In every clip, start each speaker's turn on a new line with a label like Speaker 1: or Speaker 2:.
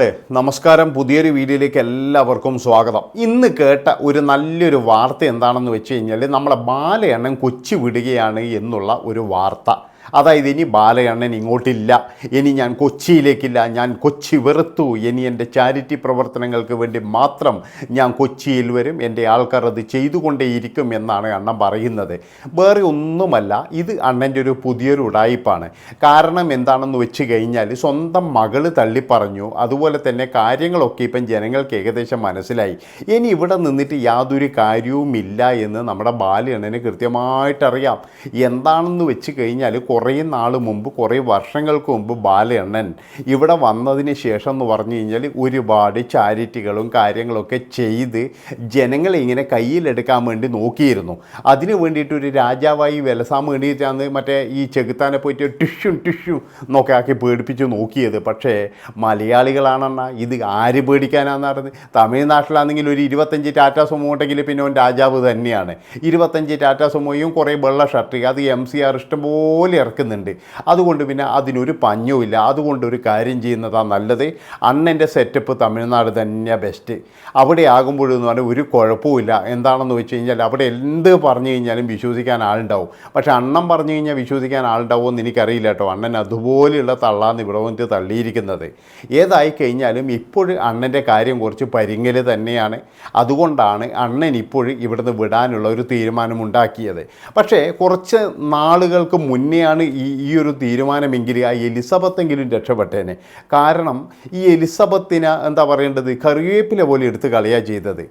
Speaker 1: ളെ നമസ്കാരം പുതിയൊരു വീഡിയോയിലേക്ക് എല്ലാവർക്കും സ്വാഗതം ഇന്ന് കേട്ട ഒരു നല്ലൊരു വാർത്ത എന്താണെന്ന് വെച്ച് കഴിഞ്ഞാൽ നമ്മളെ ബാലയെണ്ണം കൊച്ചു വിടുകയാണ് എന്നുള്ള ഒരു വാർത്ത അതായത് ഇനി ബാലകണ്ണൻ ഇങ്ങോട്ടില്ല ഇനി ഞാൻ കൊച്ചിയിലേക്കില്ല ഞാൻ കൊച്ചി വെറുത്തു ഇനി എൻ്റെ ചാരിറ്റി പ്രവർത്തനങ്ങൾക്ക് വേണ്ടി മാത്രം ഞാൻ കൊച്ചിയിൽ വരും എൻ്റെ ആൾക്കാർ അത് ചെയ്തുകൊണ്ടേയിരിക്കും എന്നാണ് അണ്ണൻ പറയുന്നത് വേറെ ഒന്നുമല്ല ഇത് അണ്ണൻ്റെ ഒരു പുതിയൊരു ഉടായിപ്പാണ് കാരണം എന്താണെന്ന് വെച്ച് കഴിഞ്ഞാൽ സ്വന്തം മകള് തള്ളി പറഞ്ഞു അതുപോലെ തന്നെ കാര്യങ്ങളൊക്കെ ഇപ്പം ജനങ്ങൾക്ക് ഏകദേശം മനസ്സിലായി ഇനി ഇവിടെ നിന്നിട്ട് യാതൊരു കാര്യവുമില്ല എന്ന് നമ്മുടെ ബാലയണ്ണന് കൃത്യമായിട്ടറിയാം എന്താണെന്ന് വെച്ച് കഴിഞ്ഞാൽ കുറേ നാൾ മുമ്പ് കുറേ വർഷങ്ങൾക്ക് മുമ്പ് ബാലയണ്ണൻ ഇവിടെ വന്നതിന് ശേഷം എന്ന് പറഞ്ഞു കഴിഞ്ഞാൽ ഒരുപാട് ചാരിറ്റികളും കാര്യങ്ങളൊക്കെ ചെയ്ത് ജനങ്ങളെ ഇങ്ങനെ കയ്യിലെടുക്കാൻ വേണ്ടി നോക്കിയിരുന്നു അതിന് വേണ്ടിയിട്ട് ഒരു രാജാവായി വിലസാൻ വേണ്ടിയിട്ടാണ് മറ്റേ ഈ ചെകുത്താനെ പോയിട്ട് ടിഷ്യൂ ടിഷ്യൂ എന്നൊക്കെ ആക്കി പേടിപ്പിച്ച് നോക്കിയത് പക്ഷേ മലയാളികളാണെന്ന ഇത് ആര് പേടിക്കാനാണെന്നറിഞ്ഞ് തമിഴ്നാട്ടിലാണെങ്കിൽ ഒരു ഇരുപത്തഞ്ച് ടാറ്റ സുമോ ഉണ്ടെങ്കിൽ പിന്നെ രാജാവ് തന്നെയാണ് ഇരുപത്തഞ്ച് ടാറ്റ സുമോയും കുറേ വെള്ള ഷർട്ട് അത് എം സി ആർ ഇഷ്ടംപോലെ ചേർക്കുന്നുണ്ട് അതുകൊണ്ട് പിന്നെ അതിനൊരു പഞ്ഞുമില്ല അതുകൊണ്ട് ഒരു കാര്യം ചെയ്യുന്നതാണ് നല്ലത് അണ്ണൻ്റെ സെറ്റപ്പ് തമിഴ്നാട് തന്നെ ബെസ്റ്റ് അവിടെ ആകുമ്പോഴെന്ന് പറഞ്ഞാൽ ഒരു കുഴപ്പമില്ല എന്താണെന്ന് വെച്ച് കഴിഞ്ഞാൽ അവിടെ എന്ത് പറഞ്ഞു കഴിഞ്ഞാലും വിശ്വസിക്കാൻ ആളുണ്ടാവും പക്ഷേ അണ്ണൻ പറഞ്ഞു കഴിഞ്ഞാൽ വിശ്വസിക്കാൻ ആളുണ്ടാവും എന്ന് എനിക്കറിയില്ല കേട്ടോ അണ്ണൻ അതുപോലെയുള്ള തള്ളാന്ന് ഇവിടെ വന്നിട്ട് തള്ളിയിരിക്കുന്നത് ഏതായി കഴിഞ്ഞാലും ഇപ്പോഴും അണ്ണൻ്റെ കാര്യം കുറച്ച് പരിങ്ങൽ തന്നെയാണ് അതുകൊണ്ടാണ് അണ്ണൻ ഇപ്പോഴും ഇവിടുന്ന് വിടാനുള്ള ഒരു തീരുമാനമുണ്ടാക്കിയത് പക്ഷേ കുറച്ച് നാളുകൾക്ക് മുന്നെയാണ് ആണ് ഈ ഈ ഒരു തീരുമാനമെങ്കിൽ ആ എലിസബത്തെങ്കിലും രക്ഷപ്പെട്ടേനെ കാരണം ഈ എലിസബത്തിനെ എന്താ പറയേണ്ടത് കറിവേപ്പില പോലെ എടുത്ത് കളയാ ചെയ്തത്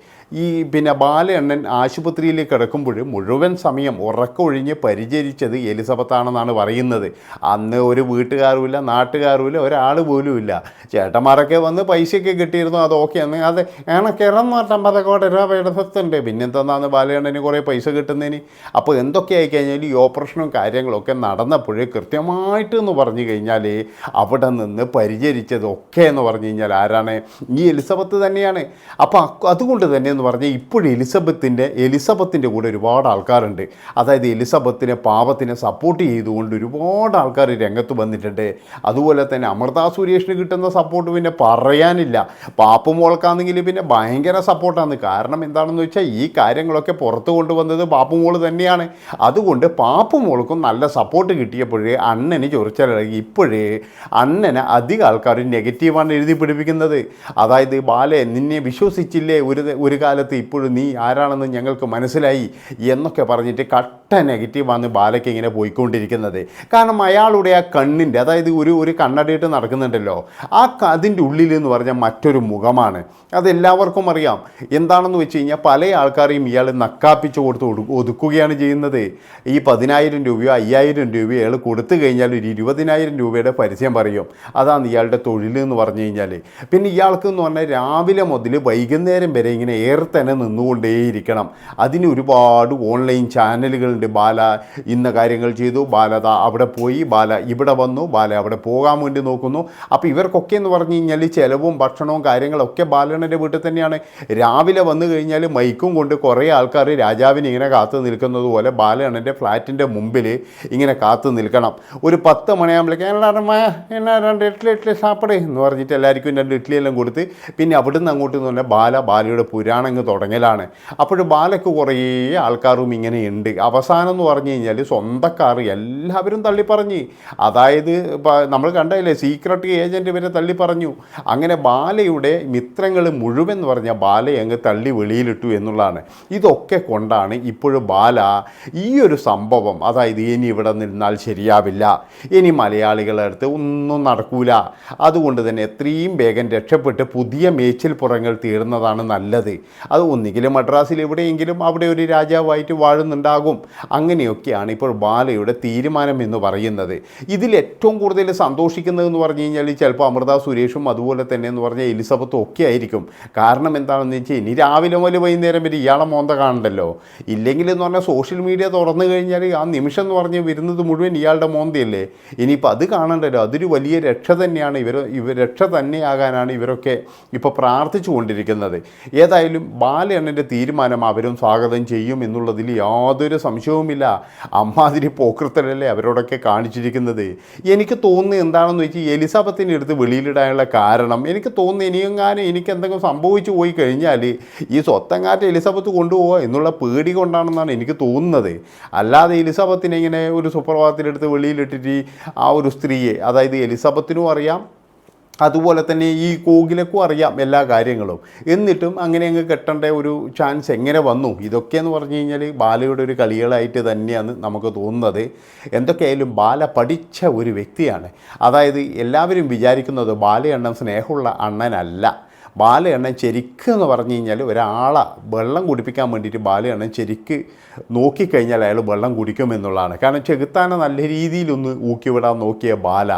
Speaker 1: ഈ പിന്നെ ബാലയണ്ണൻ ആശുപത്രിയിൽ കിടക്കുമ്പോൾ മുഴുവൻ സമയം ഉറക്കൊഴിഞ്ഞ് പരിചരിച്ചത് എലിസബത്താണെന്നാണ് പറയുന്നത് അന്ന് ഒരു വീട്ടുകാരുമില്ല നാട്ടുകാരുമില്ല ഒരാൾ പോലുമില്ല ചേട്ടന്മാരൊക്കെ വന്ന് പൈസയൊക്കെ കിട്ടിയിരുന്നു അതൊക്കെ അന്ന് അത് അങ്ങനെ അമ്പത് കോടി രൂപ എടുത്തിട്ടുണ്ട് പിന്നെന്താന്ന് ബാലയണ്ണന് കുറേ പൈസ കിട്ടുന്നതിന് അപ്പോൾ എന്തൊക്കെ ആയിക്കഴിഞ്ഞാൽ ഈ ഓപ്പറേഷനും കാര്യങ്ങളൊക്കെ നടന്നു നടന്നപ്പോൾ കൃത്യമായിട്ട് എന്ന് പറഞ്ഞു കഴിഞ്ഞാൽ അവിടെ നിന്ന് പരിചരിച്ചതൊക്കെ എന്ന് പറഞ്ഞു കഴിഞ്ഞാൽ ആരാണ് ഈ എലിസബത്ത് തന്നെയാണ് അപ്പോൾ അതുകൊണ്ട് തന്നെ എന്ന് പറഞ്ഞാൽ ഇപ്പോഴും എലിസബത്തിൻ്റെ എലിസബത്തിൻ്റെ കൂടെ ഒരുപാട് ആൾക്കാരുണ്ട് അതായത് എലിസബത്തിനെ പാപത്തിനെ സപ്പോർട്ട് ചെയ്തുകൊണ്ട് ഒരുപാട് ആൾക്കാർ രംഗത്ത് വന്നിട്ടുണ്ട് അതുപോലെ തന്നെ അമൃതാ സുരേഷിന് കിട്ടുന്ന സപ്പോർട്ട് പിന്നെ പറയാനില്ല പാപ്പ് മോൾക്കാണെങ്കിൽ പിന്നെ ഭയങ്കര സപ്പോർട്ടാണ് കാരണം എന്താണെന്ന് വെച്ചാൽ ഈ കാര്യങ്ങളൊക്കെ പുറത്ത് കൊണ്ടുവന്നത് പാപ്പുമോൾ തന്നെയാണ് അതുകൊണ്ട് പാപ്പുമോൾക്കും നല്ല സപ്പോർട്ട് കിട്ടിയപ്പോഴേ അണ്ണന് ചൊറിച്ചിലിറങ്ങി ഇപ്പോഴേ അണ്ണന് അധികം ആൾക്കാർ നെഗറ്റീവാണ് എഴുതി പിടിപ്പിക്കുന്നത് അതായത് ബാലെ നിന്നെ വിശ്വസിച്ചില്ലേ ഒരു ഒരു കാലത്ത് ഇപ്പോഴും നീ ആരാണെന്ന് ഞങ്ങൾക്ക് മനസ്സിലായി എന്നൊക്കെ പറഞ്ഞിട്ട് കട്ട നെഗറ്റീവാണ് ബാലയ്ക്ക് ഇങ്ങനെ പോയിക്കൊണ്ടിരിക്കുന്നത് കാരണം അയാളുടെ ആ കണ്ണിൻ്റെ അതായത് ഒരു ഒരു കണ്ണടിയിട്ട് നടക്കുന്നുണ്ടല്ലോ ആ അതിൻ്റെ ഉള്ളിൽ എന്ന് പറഞ്ഞാൽ മറ്റൊരു മുഖമാണ് അതെല്ലാവർക്കും അറിയാം എന്താണെന്ന് വെച്ച് കഴിഞ്ഞാൽ പല ആൾക്കാരെയും ഇയാൾ നക്കാപ്പിച്ച് കൊടുത്ത് ഒതുക്കുകയാണ് ചെയ്യുന്നത് ഈ പതിനായിരം രൂപയോ അയ്യായിരം രൂപയോ രൂപ അയാൾ കൊടുത്തു കഴിഞ്ഞാൽ ഒരു ഇരുപതിനായിരം രൂപയുടെ പരസ്യം പറയും അതാണ് ഇയാളുടെ തൊഴിൽ എന്ന് പറഞ്ഞു കഴിഞ്ഞാൽ പിന്നെ ഇയാൾക്ക് എന്ന് പറഞ്ഞാൽ രാവിലെ മുതൽ വൈകുന്നേരം വരെ ഇങ്ങനെ ഏറെ തന്നെ നിന്നുകൊണ്ടേയിരിക്കണം അതിന് ഒരുപാട് ഓൺലൈൻ ചാനലുകളുണ്ട് ബാല ഇന്ന കാര്യങ്ങൾ ചെയ്തു ബാലത അവിടെ പോയി ബാല ഇവിടെ വന്നു ബാല അവിടെ പോകാൻ വേണ്ടി നോക്കുന്നു അപ്പോൾ ഇവർക്കൊക്കെ എന്ന് പറഞ്ഞു കഴിഞ്ഞാൽ ചിലവും ഭക്ഷണവും കാര്യങ്ങളൊക്കെ ബാലണൻ്റെ വീട്ടിൽ തന്നെയാണ് രാവിലെ വന്നു കഴിഞ്ഞാൽ മൈക്കും കൊണ്ട് കുറേ ആൾക്കാർ രാജാവിനെ ഇങ്ങനെ കാത്തു നിൽക്കുന്നത് പോലെ ബാലണൻ്റെ ഫ്ലാറ്റിൻ്റെ മുമ്പിൽ ഇങ്ങനെ കാത്തു കാത്തു നിൽക്കണം ഒരു പത്ത് മണിയാകുമ്പോഴേക്കും എന്നാടമ്മ എന്നാ രണ്ട് ഇഡ്ഡലി ഇഡ്ലി സാപ്പിടേ എന്ന് പറഞ്ഞിട്ട് എല്ലാവർക്കും രണ്ട് ഇഡ്ലിയെല്ലാം കൊടുത്ത് പിന്നെ അവിടുന്ന് അങ്ങോട്ട് നിന്ന് പറഞ്ഞാൽ ബാല ബാലയുടെ പുരാണങ്ങ് തുടങ്ങലാണ് അപ്പോൾ ബാലയ്ക്ക് കുറേ ആൾക്കാരും ഇങ്ങനെ ഉണ്ട് അവസാനം എന്ന് പറഞ്ഞു കഴിഞ്ഞാൽ സ്വന്തക്കാർ എല്ലാവരും തള്ളിപ്പറഞ്ഞ് അതായത് നമ്മൾ കണ്ടതല്ലേ സീക്രട്ട് ഏജൻറ്റ് വരെ തള്ളിപ്പറഞ്ഞു അങ്ങനെ ബാലയുടെ മിത്രങ്ങൾ മുഴുവൻ എന്ന് പറഞ്ഞാൽ ബാലയെ അങ്ങ് തള്ളി വെളിയിലിട്ടു എന്നുള്ളതാണ് ഇതൊക്കെ കൊണ്ടാണ് ഇപ്പോഴും ബാല ഈ ഒരു സംഭവം അതായത് ഇനി ഇവിടെ നിന്ന് വന്നാൽ ശരിയാവില്ല ഇനി മലയാളികളുടെ അടുത്ത് ഒന്നും നടക്കൂല അതുകൊണ്ട് തന്നെ എത്രയും വേഗം രക്ഷപ്പെട്ട് പുതിയ മേച്ചിൽ പുറങ്ങൾ തീർന്നതാണ് നല്ലത് അത് ഒന്നുകിലും മദ്രാസിൽ എവിടെയെങ്കിലും അവിടെ ഒരു രാജാവായിട്ട് വാഴുന്നുണ്ടാകും അങ്ങനെയൊക്കെയാണ് ഇപ്പോൾ ബാലയുടെ തീരുമാനം എന്ന് പറയുന്നത് ഇതിൽ ഏറ്റവും കൂടുതൽ സന്തോഷിക്കുന്നതെന്ന് പറഞ്ഞു കഴിഞ്ഞാൽ ചിലപ്പോൾ അമൃത സുരേഷും അതുപോലെ തന്നെ എന്ന് പറഞ്ഞാൽ എലിസബത്തും ഒക്കെ ആയിരിക്കും കാരണം എന്താണെന്ന് വെച്ചാൽ ഇനി രാവിലെ മുതൽ വൈകുന്നേരം വരെ ഇയാളെ മോന്ത കാണണ്ടല്ലോ ഇല്ലെങ്കിൽ എന്ന് പറഞ്ഞാൽ സോഷ്യൽ മീഡിയ തുറന്നു കഴിഞ്ഞാൽ ആ നിമിഷം എന്ന് പറഞ്ഞ് വരുന്നത് മുഴുവൻ ഇയാളുടെ മോന്തിയല്ലേ ഇനിയിപ്പോൾ അത് കാണണ്ടല്ലോ അതൊരു വലിയ രക്ഷ തന്നെയാണ് ഇവർ ഇവർ രക്ഷ തന്നെയാകാനാണ് ഇവരൊക്കെ ഇപ്പോൾ പ്രാർത്ഥിച്ചു കൊണ്ടിരിക്കുന്നത് ഏതായാലും ബാലയണ്ണൻ്റെ തീരുമാനം അവരും സ്വാഗതം ചെയ്യും എന്നുള്ളതിൽ യാതൊരു സംശയവുമില്ല അമ്മാതിരി പോക്കൃത്തലല്ലേ അവരോടൊക്കെ കാണിച്ചിരിക്കുന്നത് എനിക്ക് തോന്നുന്നത് എന്താണെന്ന് വെച്ചാൽ എലിസബത്തിൻ്റെ അടുത്ത് വെളിയിലിടാനുള്ള കാരണം എനിക്ക് തോന്നുന്നു ഇനിയെങ്ങാനും എനിക്ക് എന്തെങ്കിലും സംഭവിച്ചു പോയി കഴിഞ്ഞാൽ ഈ സ്വത്തങ്ങാറ്റ എലിസബത്ത് കൊണ്ടുപോകുക എന്നുള്ള പേടി കൊണ്ടാണെന്നാണ് എനിക്ക് തോന്നുന്നത് അല്ലാതെ എലിസബത്തിനെ ഇങ്ങനെ ഒരു സൂപ്പർ ഭാഗത്തിലെടുത്ത് വെളിയിലിട്ടിട്ട് ആ ഒരു സ്ത്രീയെ അതായത് എലിസബത്തിനും അറിയാം അതുപോലെ തന്നെ ഈ കോകിലക്കും അറിയാം എല്ലാ കാര്യങ്ങളും എന്നിട്ടും അങ്ങനെ അങ്ങ് കെട്ടേണ്ട ഒരു ചാൻസ് എങ്ങനെ വന്നു ഇതൊക്കെ എന്ന് പറഞ്ഞു കഴിഞ്ഞാൽ ബാലയുടെ ഒരു കളികളായിട്ട് തന്നെയാണ് നമുക്ക് തോന്നുന്നത് എന്തൊക്കെയായാലും ബാല പഠിച്ച ഒരു വ്യക്തിയാണ് അതായത് എല്ലാവരും വിചാരിക്കുന്നത് ബാലയണ്ണൻ സ്നേഹമുള്ള അണ്ണനല്ല ബാലയെണ്ണൻ ചെരിക്ക് എന്ന് പറഞ്ഞു കഴിഞ്ഞാൽ ഒരാളെ വെള്ളം കുടിപ്പിക്കാൻ വേണ്ടിയിട്ട് ബാലയെണ്ണൻ ചെരിക്ക് നോക്കിക്കഴിഞ്ഞാൽ അയാൾ വെള്ളം കുടിക്കും എന്നുള്ളതാണ് കാരണം ചെകുത്താനെ നല്ല രീതിയിലൊന്ന് ഊക്കിവിടാൻ നോക്കിയ ബാല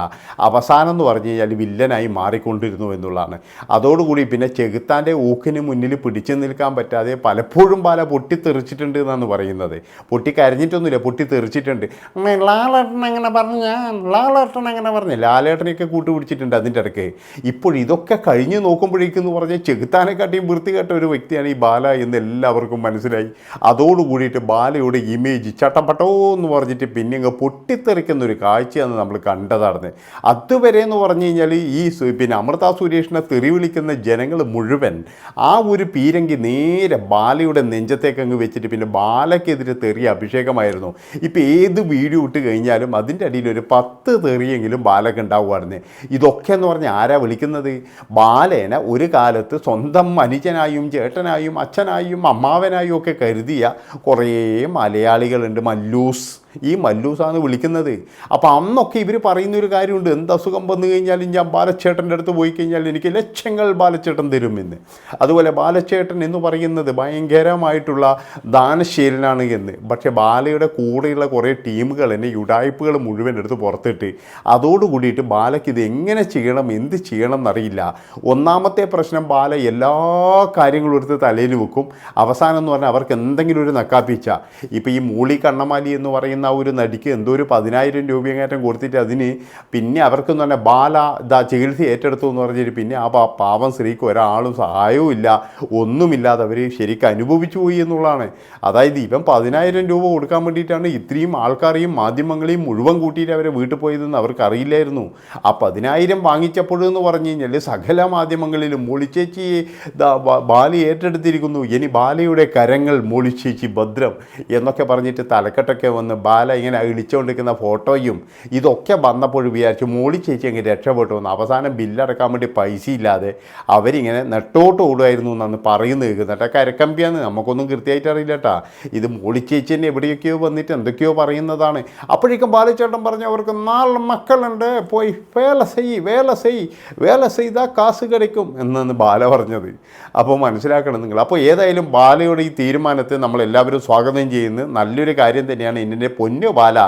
Speaker 1: അവസാനം എന്ന് പറഞ്ഞു കഴിഞ്ഞാൽ വില്ലനായി മാറിക്കൊണ്ടിരുന്നു എന്നുള്ളതാണ് അതോടുകൂടി പിന്നെ ചെകുത്താൻ്റെ ഊക്കിന് മുന്നിൽ പിടിച്ചു നിൽക്കാൻ പറ്റാതെ പലപ്പോഴും ബാല പൊട്ടിത്തെറിച്ചിട്ടുണ്ട് എന്നാണ് പറയുന്നത് പൊട്ടിക്കരഞ്ഞിട്ടൊന്നുമില്ല പൊട്ടിത്തെറിച്ചിട്ടുണ്ട് അങ്ങനെ ലാലേട്ടൻ എങ്ങനെ ഞാൻ ലാലേട്ടൻ എങ്ങനെ പറഞ്ഞു ലാലേട്ടനെയൊക്കെ കൂട്ടുപിടിച്ചിട്ടുണ്ട് അതിൻ്റെ ഇടയ്ക്ക് ഇപ്പോൾ ഇതൊക്കെ കഴിഞ്ഞ് നോക്കുമ്പോഴേക്കും എന്ന് പറഞ്ഞാൽ ചെകുത്താനെക്കാട്ടിയും വൃത്തികെട്ട ഒരു വ്യക്തിയാണ് ഈ ബാല എന്ന് എല്ലാവർക്കും മനസ്സിലായി അതോടുകൂടിയിട്ട് ബാലയുടെ ഇമേജ് ചട്ടപ്പട്ടോ എന്ന് പറഞ്ഞിട്ട് പിന്നെ അങ്ങ് പൊട്ടിത്തെറിക്കുന്ന ഒരു കാഴ്ചയാണ് നമ്മൾ കണ്ടതാണ് അതുവരെ എന്ന് പറഞ്ഞു കഴിഞ്ഞാൽ ഈ പിന്നെ അമൃത സുരേഷിനെ തെറി വിളിക്കുന്ന ജനങ്ങൾ മുഴുവൻ ആ ഒരു പീരങ്കി നേരെ ബാലയുടെ നെഞ്ചത്തേക്ക് അങ്ങ് വെച്ചിട്ട് പിന്നെ ബാലയ്ക്കെതിരെ തെറിയ അഭിഷേകമായിരുന്നു ഇപ്പോൾ ഏത് വീഡിയോ ഇട്ട് കഴിഞ്ഞാലും അതിൻ്റെ അടിയിൽ ഒരു പത്ത് തെറിയെങ്കിലും ബാലക്ക് ഉണ്ടാവുമായിരുന്നു ഇതൊക്കെ എന്ന് പറഞ്ഞാൽ ആരാ വിളിക്കുന്നത് ബാലേനെ ഒരു കാലത്ത് സ്വന്തം മനുജനായും ചേട്ടനായും അച്ഛനായും അമ്മാവനായും ഒക്കെ കരുതിയ കുറേ മലയാളികളുണ്ട് മല്ലൂസ് ഈ മല്ലൂസാണ് വിളിക്കുന്നത് അപ്പോൾ അന്നൊക്കെ ഇവർ പറയുന്ന ഒരു കാര്യമുണ്ട് എന്ത് അസുഖം വന്നു കഴിഞ്ഞാലും ഞാൻ ബാലച്ചേട്ടൻ്റെ അടുത്ത് പോയി കഴിഞ്ഞാൽ എനിക്ക് ലക്ഷങ്ങൾ ബാലച്ചേട്ടൻ തരുമെന്ന് അതുപോലെ ബാലച്ചേട്ടൻ എന്ന് പറയുന്നത് ഭയങ്കരമായിട്ടുള്ള ദാനശീലനാണ് എന്ന് പക്ഷേ ബാലയുടെ കൂടെയുള്ള കുറേ ടീമുകൾ എൻ്റെ യുടായ്പകൾ മുഴുവൻ എടുത്ത് പുറത്തിട്ട് അതോടുകൂടിയിട്ട് ബാലയ്ക്ക് ഇത് എങ്ങനെ ചെയ്യണം എന്ത് ചെയ്യണം എന്നറിയില്ല ഒന്നാമത്തെ പ്രശ്നം ബാല എല്ലാ കാര്യങ്ങളും എടുത്ത് തലയിൽ വെക്കും അവസാനം എന്ന് പറഞ്ഞാൽ അവർക്ക് എന്തെങ്കിലും ഒരു നക്കാപ്പിച്ച ഇപ്പോൾ ഈ മൂളി കണ്ണമാലി എന്ന് പറയുന്ന പറയുന്ന ഒരു നടിക്ക് എന്തോ ഒരു പതിനായിരം കയറ്റം കൊടുത്തിട്ട് അതിന് പിന്നെ അവർക്കെന്ന് പറഞ്ഞാൽ ബാല ഇതാ ചികിത്സ ഏറ്റെടുത്തു എന്ന് പറഞ്ഞിട്ട് പിന്നെ ആ പാവം സ്ത്രീക്ക് ഒരാളും സഹായവും ഇല്ല ഒന്നുമില്ലാതെ അവർ ശരിക്കും അനുഭവിച്ചു പോയി എന്നുള്ളതാണ് അതായത് ഇവൻ പതിനായിരം രൂപ കൊടുക്കാൻ വേണ്ടിയിട്ടാണ് ഇത്രയും ആൾക്കാരെയും മാധ്യമങ്ങളെയും മുഴുവൻ കൂട്ടിയിട്ട് അവരെ വീട്ടിൽ പോയതെന്ന് അവർക്ക് അറിയില്ലായിരുന്നു ആ പതിനായിരം വാങ്ങിച്ചപ്പോഴെന്ന് പറഞ്ഞു കഴിഞ്ഞാൽ സകല മാധ്യമങ്ങളിലും മൊളിച്ചേച്ചി ബാലി ഏറ്റെടുത്തിരിക്കുന്നു ഇനി ബാലയുടെ കരങ്ങൾ മൊളിച്ചേച്ചി ഭദ്രം എന്നൊക്കെ പറഞ്ഞിട്ട് തലക്കെട്ടൊക്കെ വന്ന് ബാല ഇങ്ങനെ ഇളിച്ചുകൊണ്ടിരിക്കുന്ന ഫോട്ടോയും ഇതൊക്കെ വന്നപ്പോൾ വിചാരിച്ചു മോളി ചേച്ചി അങ്ങ് രക്ഷപ്പെട്ടു വന്നു അവസാനം ബില്ലടക്കാൻ വേണ്ടി പൈസ ഇല്ലാതെ അവരിങ്ങനെ നെട്ടോട്ട് ഓടുമായിരുന്നു എന്നാണ് പറയുന്നത് കേൾക്കുന്നിട്ട് കരക്കമ്പിയാന്ന് നമുക്കൊന്നും കൃത്യമായിട്ട് അറിയില്ല കേട്ടാ ഇത് മോളി തന്നെ എവിടെയൊക്കെയോ വന്നിട്ട് എന്തൊക്കെയോ പറയുന്നതാണ് അപ്പോഴേക്കും ബാലച്ചേട്ടൻ പറഞ്ഞു അവർക്ക് നാല് മക്കളുണ്ട് പോയി വേല സെയ് വേല സെയ് വേല ചെയ്താൽ കാസ് കിടക്കും എന്നാണ് ബാല പറഞ്ഞത് അപ്പോൾ മനസ്സിലാക്കണം നിങ്ങൾ അപ്പോൾ ഏതായാലും ബാലയുടെ ഈ തീരുമാനത്തെ നമ്മളെല്ലാവരും സ്വാഗതം ചെയ്യുന്നത് നല്ലൊരു കാര്യം തന്നെയാണ് ഇതിൻ്റെ പൊന്ന് ബാല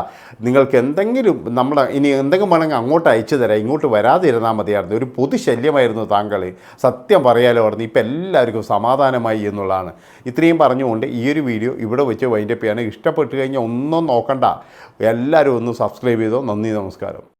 Speaker 1: നിങ്ങൾക്ക് എന്തെങ്കിലും നമ്മൾ ഇനി എന്തെങ്കിലും വേണമെങ്കിൽ അങ്ങോട്ട് അയച്ചു തരാം ഇങ്ങോട്ട് വരാതിരുന്നാൽ മതിയായിരുന്നു ഒരു പൊതു ശല്യമായിരുന്നു താങ്കൾ സത്യം പറയാലോ പറഞ്ഞു ഇപ്പം എല്ലാവർക്കും സമാധാനമായി എന്നുള്ളതാണ് ഇത്രയും പറഞ്ഞുകൊണ്ട് ഈ ഒരു വീഡിയോ ഇവിടെ വെച്ച് വൈൻഡപ്പ് ചെയ്യാണ് ഇഷ്ടപ്പെട്ട് കഴിഞ്ഞാൽ ഒന്നും നോക്കണ്ട എല്ലാവരും ഒന്ന് സബ്സ്ക്രൈബ് ചെയ്തോ നന്ദി നമസ്കാരം